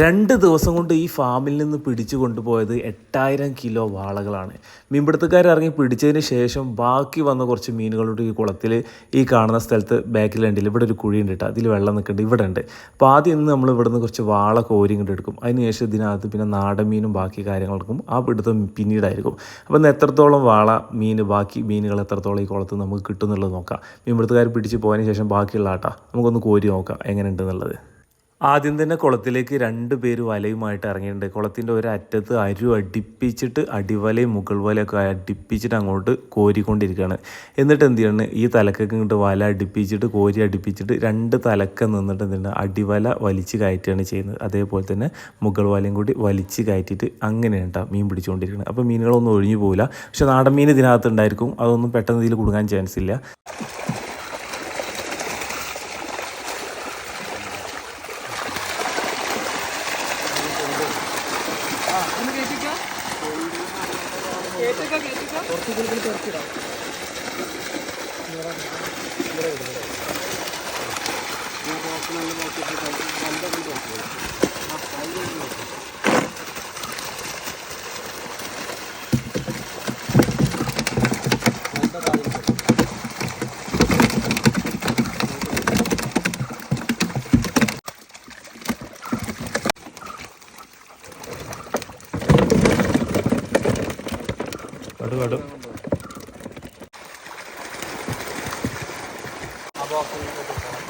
രണ്ട് ദിവസം കൊണ്ട് ഈ ഫാമിൽ നിന്ന് പിടിച്ചു കൊണ്ടുപോയത് എട്ടായിരം കിലോ വാളകളാണ്. മീൻപിടുത്തക്കാർ ഇറങ്ങി പിടിച്ചതിന് ശേഷം ബാക്കി വന്ന കുറച്ച് മീനുകളുടെ ഈ കുളത്തിൽ ഈ കാണുന്ന സ്ഥലത്ത് ബാക്കിൽ ഉണ്ടല്ലോ ഇവിടെ ഒരു കുഴി ഉണ്ട് കേട്ടോ. അതിൽ വെള്ളം നിൽക്കുന്നുണ്ട്. ഇവിടെ ഉണ്ട്. അപ്പോൾ ആദ്യം ഇന്ന് നമ്മൾ ഇവിടെ നിന്ന് കുറച്ച് വാള കോരി ഇങ്ങോട്ട് എടുക്കും. അതിനുശേഷം ഇതിനകത്ത് പിന്നെ നാടൻ മീനും ബാക്കി കാര്യങ്ങൾക്കും ആ പിടുത്തം പിന്നീടായിരിക്കും. അപ്പോൾ ഇന്ന് എത്രത്തോളം വാള മീൻ ബാക്കി മീനുകൾ എത്രത്തോളം ഈ കുളത്ത് നമുക്ക് കിട്ടും എന്നുള്ളത് നോക്കാം. മീൻപിടുത്തക്കാർ പിടിച്ച് പോയതിന് ശേഷം ബാക്കിയുള്ള ആട്ടാ നമുക്കൊന്ന് കോരി നോക്കാം. എങ്ങനെയുണ്ട് എന്നുള്ളത്? ആദ്യം തന്നെ കുളത്തിലേക്ക് രണ്ട് പേര് വലയുമായിട്ട് ഇറങ്ങിയിട്ടുണ്ട്. കുളത്തിന്റെ ഒരു അറ്റത്ത് അരു അടിപ്പിച്ചിട്ട് അടിവലയും മുകൾ വലയൊക്കെ അടിപ്പിച്ചിട്ട് അങ്ങോട്ട് കോരിക്കൊണ്ടിരിക്കുകയാണ്. എന്നിട്ട് എന്ത് ചെയ്യണം? ഈ തലക്കൊക്കെ ഇങ്ങോട്ട് വല അടിപ്പിച്ചിട്ട് കോരി അടിപ്പിച്ചിട്ട് രണ്ട് തലക്ക നിന്നിട്ട് എന്ത് അടിവല വലിച്ച് കയറ്റുകയാണ് ചെയ്യുന്നത്. അതേപോലെ തന്നെ മുകൾ വലയും കൂടി വലിച്ച് കയറ്റിയിട്ട് അങ്ങനെയാണ് കേട്ടോ മീൻ പിടിച്ചുകൊണ്ടിരിക്കുന്നത്. അപ്പോൾ മീനുകളൊന്നും ഒഴിഞ്ഞു പോകില്ല പക്ഷേ നാടൻ മീൻ ഇതിനകത്ത് ഉണ്ടായിരിക്കും. അതൊന്നും പെട്ടെന്ന് ഇതിൽ കുടുങ്ങാൻ ചാൻസ് ഇല്ല. ഒന്ന് കേട്ടിക്കാം കേട്ടിക്കാം കേട്ടിക്കാം കുറച്ച് കൂടുതൽ കുറച്ചിടാം ഞാൻ നോക്കണം നോക്കിയിട്ട് രണ്ട് നോക്കണം ആ കടു കടു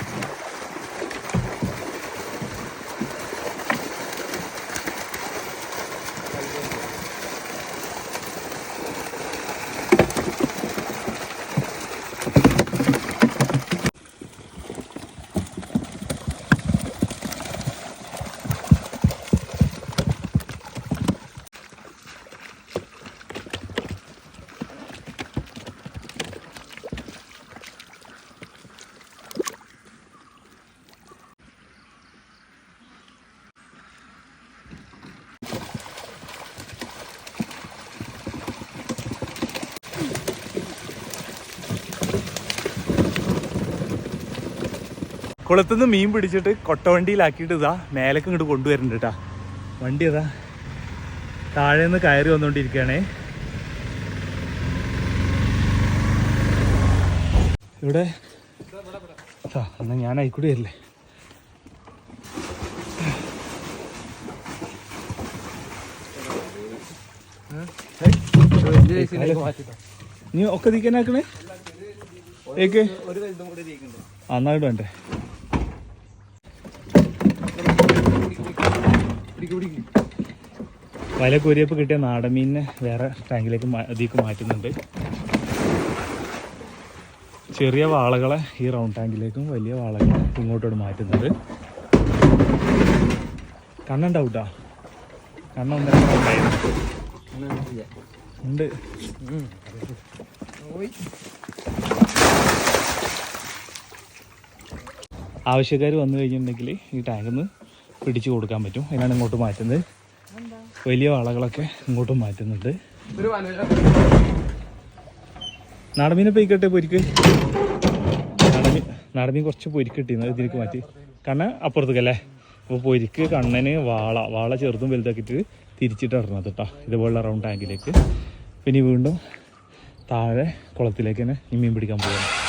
കുളത്തുനിന്ന് മീൻ പിടിച്ചിട്ട് കൊട്ടവണ്ടിയിലാക്കിയിട്ട് ഇതാ മേലേക്ക് ഇങ്ങോട്ട് കൊണ്ടുവരുന്നുണ്ട് കേട്ടാ വണ്ടി അതാ താഴെ നിന്ന് കയറി വന്നുകൊണ്ടിരിക്കുകയാണേ ഇവിടെ ആ എന്നാ ഞാൻ ആയിക്കൂടി വരില്ലേ നീ ഒക്കെ തീക്കാനാക്കണേ ഏക്ക് അന്നായിട്ട് വേണ്ടേ വല കോരിയപ്പോൾ കിട്ടിയ നാടൻ മീനിനെ വേറെ ടാങ്കിലേക്ക് മാ- മാറ്റുന്നുണ്ട്. ചെറിയ വാളകളെ ഈ റൗണ്ട് ടാങ്കിലേക്കും വലിയ വാളകളെ ഇങ്ങോട്ടോട് മാറ്റുന്നത് കണ്ണുണ്ടാവൂട്ടാ കണ്ണ ഉണ്ട്. ആവശ്യക്കാർ വന്നു കഴിഞ്ഞിട്ടുണ്ടെങ്കിൽ ഈ ടാങ്കിൽ നിന്ന് പിടിച്ചു കൊടുക്കാൻ പറ്റും. അതിനാണ് ഇങ്ങോട്ട് മാറ്റുന്നത്. വലിയ വളകളൊക്കെ ഇങ്ങോട്ട് മാറ്റുന്നുണ്ട്. നാടമീനെ പൊയ്ക്കട്ടെ പൊരിക്ക്. നാടമീൻ കുറച്ച് പൊരിക്ക് കിട്ടിയിരുന്നു ഇതിലേക്ക് മാറ്റി. കണ്ണ അപ്പുറത്തേക്കല്ലേ അപ്പോൾ പൊരിക്ക് കണ്ണന് വാള വാള ചെറുതും വലുതാക്കിയിട്ട് തിരിച്ചിട്ട് ഇടണത് കേട്ടോ ഇതുപോലുള്ള റൗണ്ട് ടാങ്കിലേക്ക് പിന്നെ വീണ്ടും താഴെ കുളത്തിലേക്ക് തന്നെ മീൻ പിടിക്കാൻ പോകുന്നത്